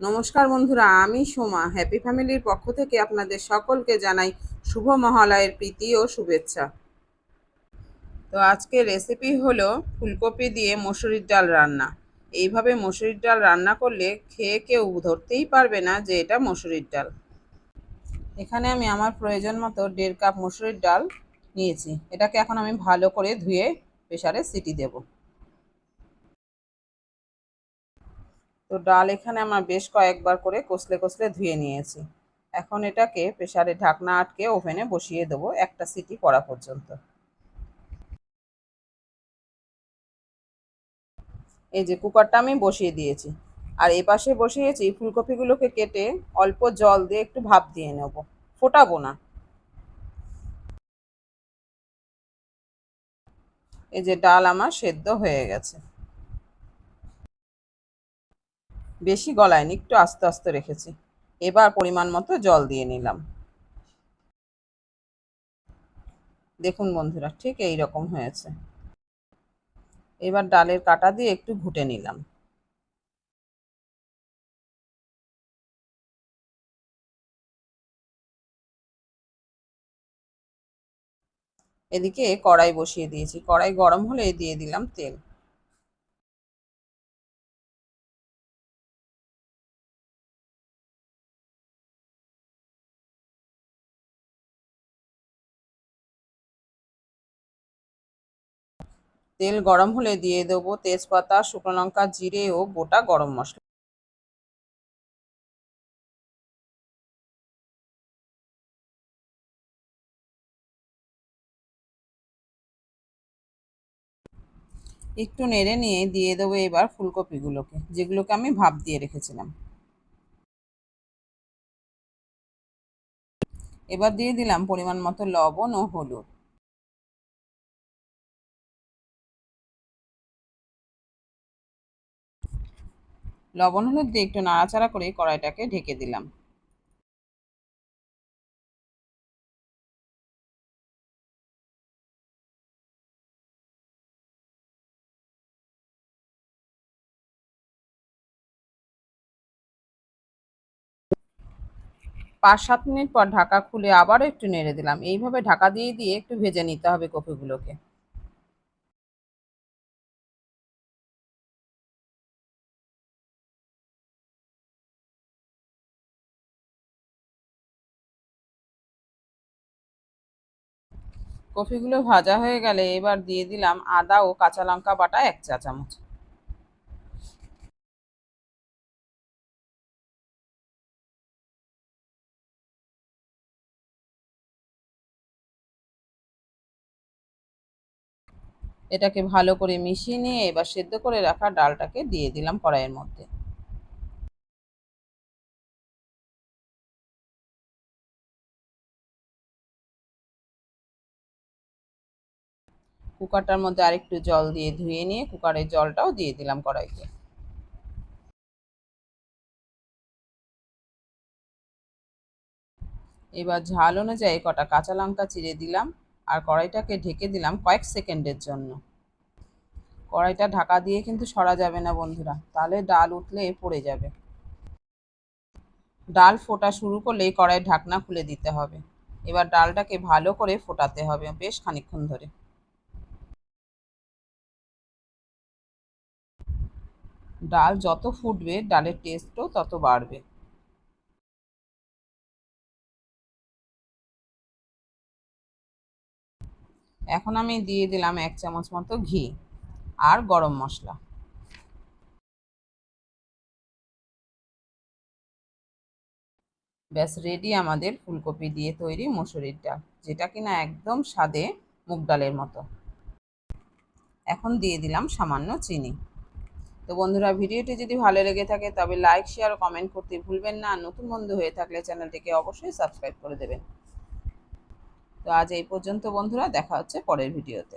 নমস্কার বন্ধুরা, আমি সোমা। হ্যাপি ফ্যামিলির পক্ষ থেকে আপনাদের সকলকে জানাই শুভ মহালয়ের প্রীতি ও শুভেচ্ছা। তো আজকে রেসিপি হলো ফুলকপি দিয়ে মসুরির ডাল রান্না। এইভাবে মসুরির ডাল রান্না করলে খেয়ে কেউ ধরতেই পারবে না যে এটা মসুরির ডাল। এখানে আমি আমার প্রয়োজন মতো দেড় কাপ মসুরির ডাল নিয়েছি। এটাকে এখন আমি ভালো করে ধুয়ে প্রেশারে সিটি দেবো। তো ডাল এখানে আমার বেশ কয়েকবার করে কষলে কষলে ধুয়ে নিয়েছি। এখন এটাকে প্রেশারে ঢাকনা আটকে ওভেনে বসিয়ে দেবো একটা সিটি পড়া পর্যন্ত। এই যে কুকারটা আমি বসিয়ে দিয়েছি। আর এই পাশে বসিয়েছি ফুলকপিগুলোকে কেটে অল্প জল দিয়ে একটু ভাপ দিয়ে নেব। ফোটাবো না। এই যে ডাল আমার সেদ্ধ হয়ে গেছে। বেশি গলায়নি একটু আস্তে আস্তে রেখেছি। এবার পরিমাণ মতো জল দিয়ে নিলাম। দেখুন বন্ধুরা, ঠিক এই রকম হয়েছে। এবার ডালের কাটা দিয়ে একটু ঘুটে নিলাম। এদিকে কড়াই বসিয়ে দিয়েছি। কড়াই গরম হলে দিয়ে দিলাম তেল। তেল গরম হলে দিয়ে দেবো তেজপাতা, শুকনো লঙ্কা, জিরে ও গোটা গরম মশলা। একটু নেড়ে নিয়ে দিয়ে দেবো এবার ফুলকপিগুলোকে, যেগুলোকে আমি ভাপ দিয়ে রেখেছিলাম। এবার দিয়ে দিলাম পরিমাণ মতো লবণ ও হলুদ। লবণ, হলুদ দিয়ে একটু নাড়াচাড়া করে কড়াইটাকে ঢেকে দিলাম। পাঁচ সাত মিনিট পর ঢাকা খুলে আবারও একটু নেড়ে দিলাম। এইভাবে ঢাকা দিয়ে দিয়ে একটু ভেজে নিতে হবে কপিগুলোকে কফিগুলো ভাজা হয়ে গেলে এবার দিয়ে দিলাম আদা ও কাঁচা লঙ্কা বাটা এক চা চামচ। এটাকে ভালো করে মিশিয়ে নিয়ে এবার সেদ্ধ করে রাখা ডালটাকে দিয়ে দিলাম কড়াইয়ের মধ্যে। কুকারটার মধ্যে আরেকটু জল দিয়ে ধুয়ে নিয়ে কুকারের জলটাও দিয়ে দিলাম কড়াইতে। এবার ঝাল অনুযায়ী কটা কাঁচা লঙ্কা চিড়ে দিলাম আর কড়াইটাকে ঢেকে দিলাম কয়েক সেকেন্ডের জন্য। কড়াইটা ঢাকা দিয়ে কিন্তু সরা যাবে না বন্ধুরা, তাহলে ডাল উঠলে পড়ে যাবে। ডাল ফোটা শুরু করলেই কড়াই ঢাকনা খুলে দিতে হবে। এবার ডালটাকে ভালো করে ফোটাতে হবে বেশ খানিক্ষণ ধরে। ডাল যত ফুটবে, ডালের টেস্টও তত বাড়বে। এখন আমি দিয়ে দিলাম এক চামচ মতো ঘি আর গরম মশলা। ব্যাস রেডি আমাদের ফুলকপি দিয়ে তৈরি মসুরির ডাল, যেটা কিনা একদম স্বাদে মুগ ডালের মতো। এখন দিয়ে দিলাম সামান্য চিনি। তো বন্ধুরা, ভিডিওটি যদি ভালো লেগে থাকে তবে লাইক শেয়ার ও কমেন্ট করতে ভুলবেন না। নতুন বন্ধু হয়ে থাকলে চ্যানেলটিকে অবশ্যই সাবস্ক্রাইব করে দেবেন। তো আজ এই পর্যন্ত বন্ধুরা, দেখা হচ্ছে পরের ভিডিওতে।